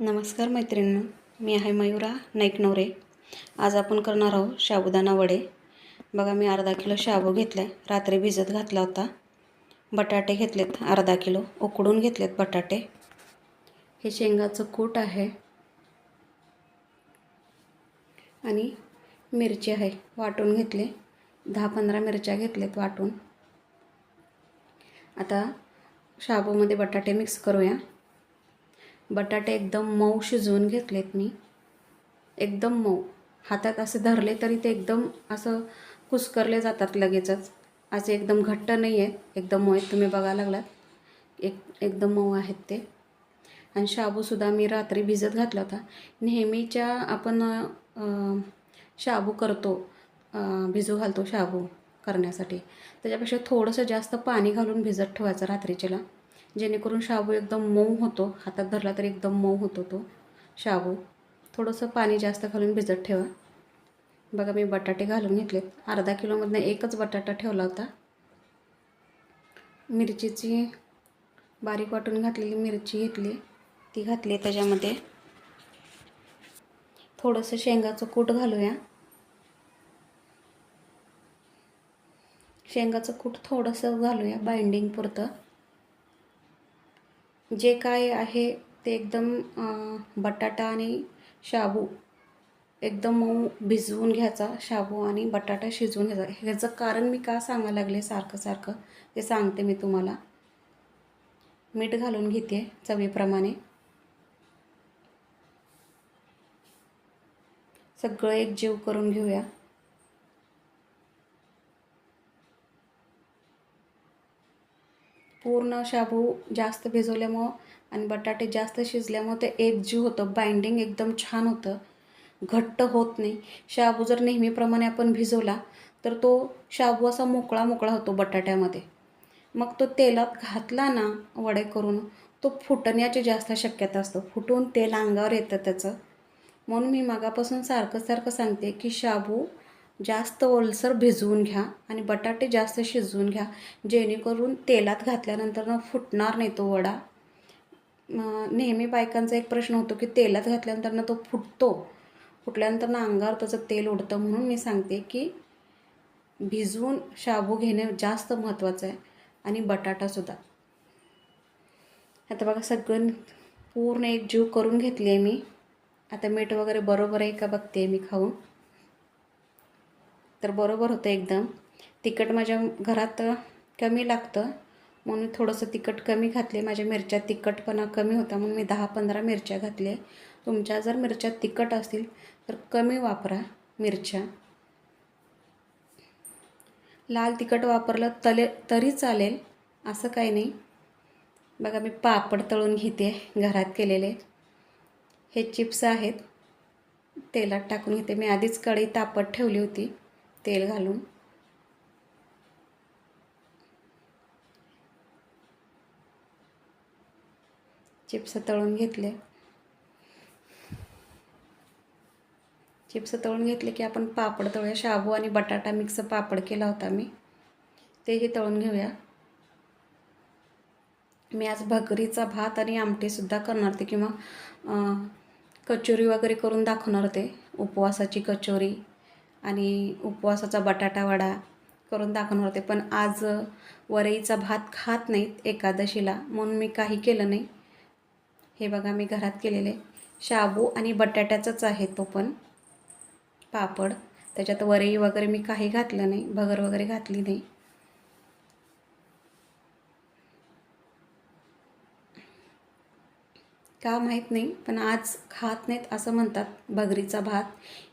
नमस्कार मैत्रिणींनो मी आहे मयुरा नाईक नवरे आज आपण करणार आहोत शाबुदाना वडे. बघा मी अर्धा किलो शाबू घेतला आहे रात्री भिजत घातला होता. बटाटे घेतलेत अर्धा किलो. उकडून घेतलेत बटाटे. हे शेंगाचं कूट आहे. आणि मिरची आहे वाटून घेतले. दहा पंधरा मिरच्या घेतलेत वाटून. आता शाबूमध्ये बटाटे मिक्स करूया. बटाटे एकदम मऊ शिजवून घेतलेत मी. एकदम मऊ. हातात असे धरले तरी ते एकदम असं कुस्करले जातात लगेचच. असे एकदम घट्ट नाही आहेत एकदम मऊ आहेत. तुम्ही बघायला लागलात. एक एकदम मऊ आहेत ते. आणि शाबूसुद्धा मी रात्री भिजत घातला होता. नेहमीच्या आपण शाबू करतो. भिजू घालतो शाबू करण्यासाठी. त्याच्यापेक्षा थोडंसं जास्त पाणी घालून भिजत ठेवायचं रात्रीच्याला. जेणेकरून शाबू एकदम मऊ होतो. हातात धरला तर एकदम मऊ होतो तो शाबू. थोडंसं पाणी जास्त घालून भिजत ठेवा. बघा मी बटाटे घालून घेतलेत. अर्धा किलोमधनं एकच बटाटा ठेवला होता. मिरचीची बारीक वाटून घातलेली मिरची घेतली. ती घातली त्याच्यामध्ये. थोडंसं शेंगाचं कूट घालूया. शेंगाचं कूट थोडंसं घालूया बाइंडिंग पुरतं. जे काय आहे ते एकदम बटाटा आणि शाबू एकदम मऊ भिजवून घ्यायचा शाबू आणि बटाटा शिजवून घ्यायचा. ह्याचं कारण मी का सांगायला लागले सारखं सारखं ते सांगते मी तुम्हाला. मीठ घालून घेते चवीप्रमाणे. सगळं एक जीव करून घेऊया. पूर्ण शाबू जास्त भिजवल्यामुळं आणि बटाटे जास्त शिजल्यामुळं ते एकजीव होतं. बाइंडिंग एकदम छान होतं. घट्ट होत नाही. शाबू जर नेहमीप्रमाणे आपण भिजवला तर तो शाबू असा मोकळा मोकळा होतो बटाट्यामध्ये. मग तो तेलात घातला ना वडे करून तो फुटण्याची जास्त शक्यता असतं. फुटून तेल अंगावर येतं त्याचं. म्हणून मी मागापासून सारखं सारखं सांगते की शाबू जास्त ओलसर भिजवून घ्या आणि बटाटे जास्त शिजवून घ्या. जेणेकरून तेलात घातल्यानंतर ना फुटणार नाही तो वडा. नेहमी बायकांचा एक प्रश्न होतो की तेलात घातल्यानंतर ना तो फुटतो. फुटल्यानंतर ना अंगावर त्याचं तेल उडतं. म्हणून मी सांगते की भिजवून शाबू घेणे जास्त महत्त्वाचं आहे. आणि बटाटासुद्धा आता बघा सगळं पूर्ण एक जीव करून घेतली आहे मी. आता मीठ वगैरे बरोबर आहे का बघते मी खाऊन. तर बरोबर होतं एकदम. तिखट माझ्या घरात कमी लागतं. म्हणून थोडंसं तिखट कमी घातले. माझ्या मिरच्या तिखटपणा कमी होता म्हणून मी दहा पंधरा मिरच्या घातले तुमच्या जर मिरच्या तिखट असतील तर कमी वापरा मिरच्या. लाल तिखट वापरलं तले तरी चालेल. असं काही नाही. बघा मी पापड तळून घेते घरात केलेले. हे चिप्स आहेत. तेलात टाकून घेते. मी आधीच कढई तापत ठेवली होती. तेल घालून. चिप्स तळून घेतले. चिप्स तळून घेतले की आपण पापड तळूया. शाबू आणि बटाटा मिक्स पापड केला होता मी. तेही तळून घेऊया. मी आज भगरीचा भात आणि आमटीसुद्धा करणार होते किंवा कचोरी वगैरे करून दाखवणार होते. उपवासाची कचोरी. आणि उपवासाचा बटाटा वडा करून दाखवणार होते. पण आज वरईचा भात खात नाहीत एकादशीला म्हणून मी काही केलं नाही. हे बघा मी घरात केलेले. शाबू आणि बटाट्याचंच आहे तो पण. पापड. त्याच्यात वरई वगैरे मी काही घातलं नाही. भगर वगैरे घातली नाही. का माहीत नाही पण आज खात नाहीत असं म्हणतात. भगरीचा भात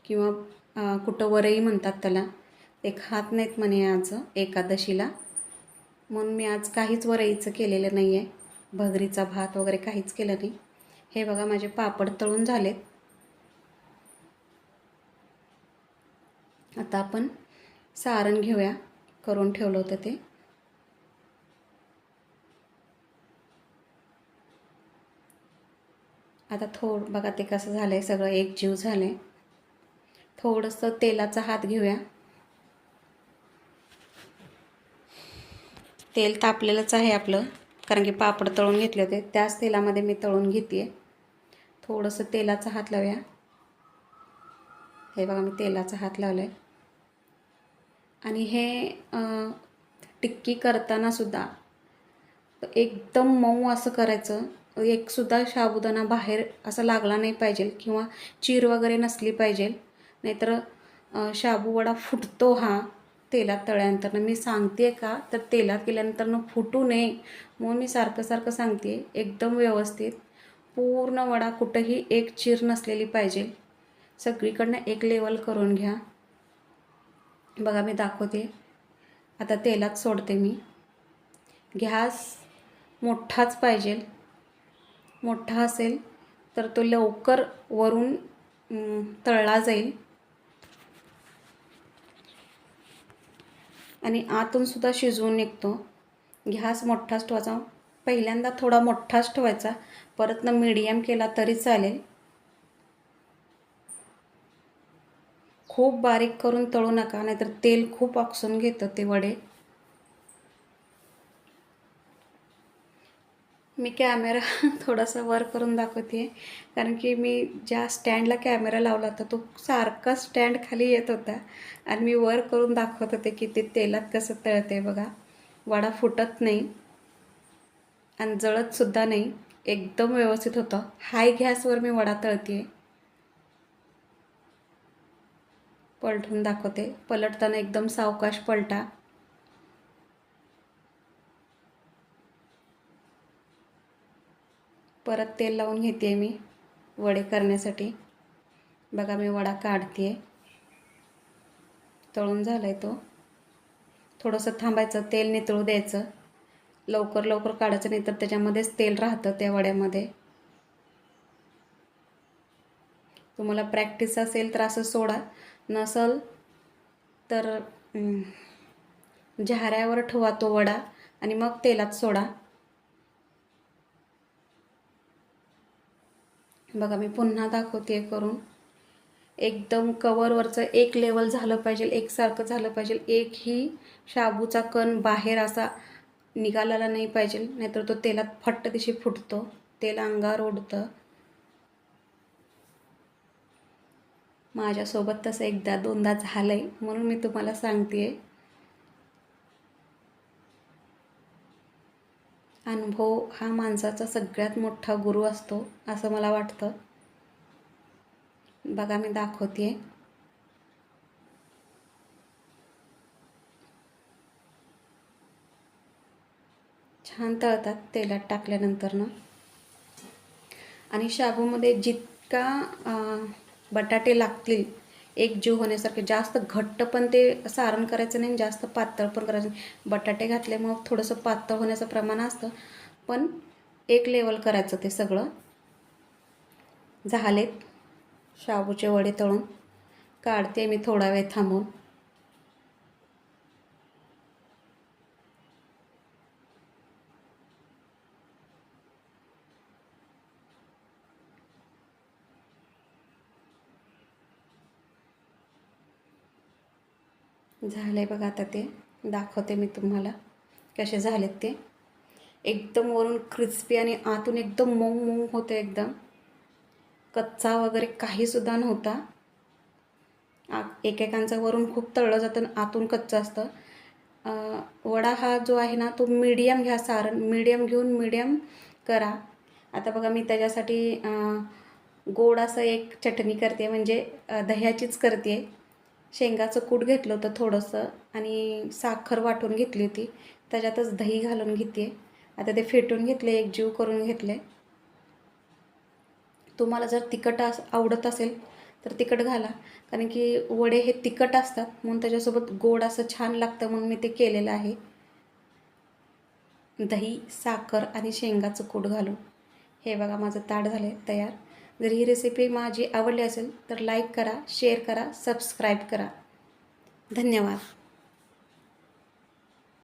किंवा कुठं वरई म्हणतात त्याला. ते खात नाहीत म्हणे आज एकादशीला. म्हणून मी आज काहीच वरईचं केलेलं नाही आहे भगरीचा भात वगैरे काहीच केलं नाही. हे बघा माझे पापड तळून झालेत. आता आपण सारण घेऊया. करून ठेवलं होतं ते. आता थोड बघा ते कसं झालं आहे सगळं एक जीव झालं आहे थोडंसं तेलाचा हात घेऊया. तेल तापलेलंच आहे आपलं कारण की पापड तळून घेतले होते. त्याच तेलामध्ये मी तळून घेते थोडंसं तेलाचा हात लावूया. हे बघा मी तेलाचा हात लावला आहे आणि हे टिक्की करताना सुद्धा एकदम मऊ असं करायचं. एकसुद्धा साबुदाणा बाहेर असा लागला नाही पाहिजे किंवा चीर वगैरे नसली पाहिजे. नाहीतर शाबूवडा शाबू वडा फुटतो हा तेलात तळल्यानंतर. मी सांगते का? तर तेलात गेल्यानंतर फुटू नये. म्हणून मी सारखं सारखं सांगते एकदम व्यवस्थित. पूर्ण वडा कुठंही एक चीर नसलेली पाहिजे. सगळीकडनं एक लेवल करून घ्या. बघा मी दाखवते. आता तेलात सोडते मी. गॅस मोठाच पाहिजे. मोठा असेल तर तो लवकर वरून तळला जाईल. आणि आतूनसुद्धा शिजवून निघतो. घ्यास मोठाच ठेवायचा. पहिल्यांदा थोडा मोठाच ठेवायचा. परत ना मीडियम केला तरी चालेल. खूप बारीक करून तळू नका नाहीतर तेल खूप आकसून घेतं ते वडे. मी कॅमेरा थोडासा वर करून दाखवते कारण की मी ज्या स्टँडला कॅमेरा लावला होता तो सारखा स्टँड खाली येत होता. आणि मी वर करून दाखवत होते की ते तेलात कसं तळते बघा. वडा फुटत नाही. आणि जळतसुद्धा नाही. एकदम व्यवस्थित होतं. हाय गॅसवर मी वडा तळते पलटून दाखवते. पलटताना एकदम सावकाश पलटा. परत तेल लावून घेते मी वडे करण्यासाठी. बघा मी वडा काढते तळून झाला आहे तो. थोडंसं थांबायचं तेल नितळू द्यायचं. लवकर लवकर काढायचं नाही तर त्याच्यामध्येच तेल राहतं त्या वड्यामध्ये. तुम्हाला प्रॅक्टिस असेल तर असं सोडा. नसल तर झाऱ्यावर ठेवा तो वडा आणि मग तेलात सोडा. बघा मी पुन्हा दाखवते करून. एकदम कवरवरचं एक लेवल झालं पाहिजे एकसारखं झालं पाहिजे. एकही शाबूचा कण बाहेर असा निघालेला नाही पाहिजे नाहीतर तो तेलात फट्ट दिशी फुटतो तेल अंगावर ओढतं. माझ्यासोबत तसं एकदा दोनदा झालं आहे म्हणून मी तुम्हाला सांगते अनुभव हा माणसाचा सगळ्यात मोठा गुरु असतो असं मला वाटतं. बघा मी दाखवते छान तळतात तेलात टाकल्यानंतर ना आणि शाबूमध्ये जितका बटाटे लागतील एक जीव होण्यासारखे जास्त घट्ट पण ते सारण करायचं नाही जास्त पातळ पण करायचं नाही. बटाटे घातल्यामुळं थोडंसं पातळ होण्याचं प्रमाण असतं. पण एक लेवल करायचं ते सगळं. झालेत. शाबूचे वडे तळून. काढते मी थोडा वेळ थांबून. झाले बघा आता ते. दाखवते मी तुम्हाला कसे झालेत ते. एकदम वरून क्रिस्पी आणि आतून एकदम मऊ मऊ होते एकदम. कच्चा वगैरे काहीसुद्धा नव्हता. आ एकेकांचं वरून खूप तळलं जातं आणि आतून कच्चं असतं. वडा हा जो आहे ना तो मीडियम घ्या सारण मीडियम घेऊन मीडियम करा. आता बघा मी त्याच्यासाठी गोड असं एक चटणी करते म्हणजे दह्याचीच करते. शेंगाचं कूट घेतलं होतं थोडंसं आणि साखर वाटून घेतली होती. त्याच्यातच दही घालून घेते. आता ते फेटून घेतले एक जीव करून घेतले. तुम्हाला जर तिखट अस आवडत असेल तर तिखट घाला. कारण की वडे हे तिखट असतात म्हणून त्याच्यासोबत गोड असं छान लागतं म्हणून मी ते केलेलं आहे. दही साखर आणि शेंगाचं कूट घालून. हे बघा माझं ताट झालं आहे तयार. जर ही रेसिपी माझी आवडली असेल तर लाईक करा शेअर करा सबस्क्राईब करा. धन्यवाद.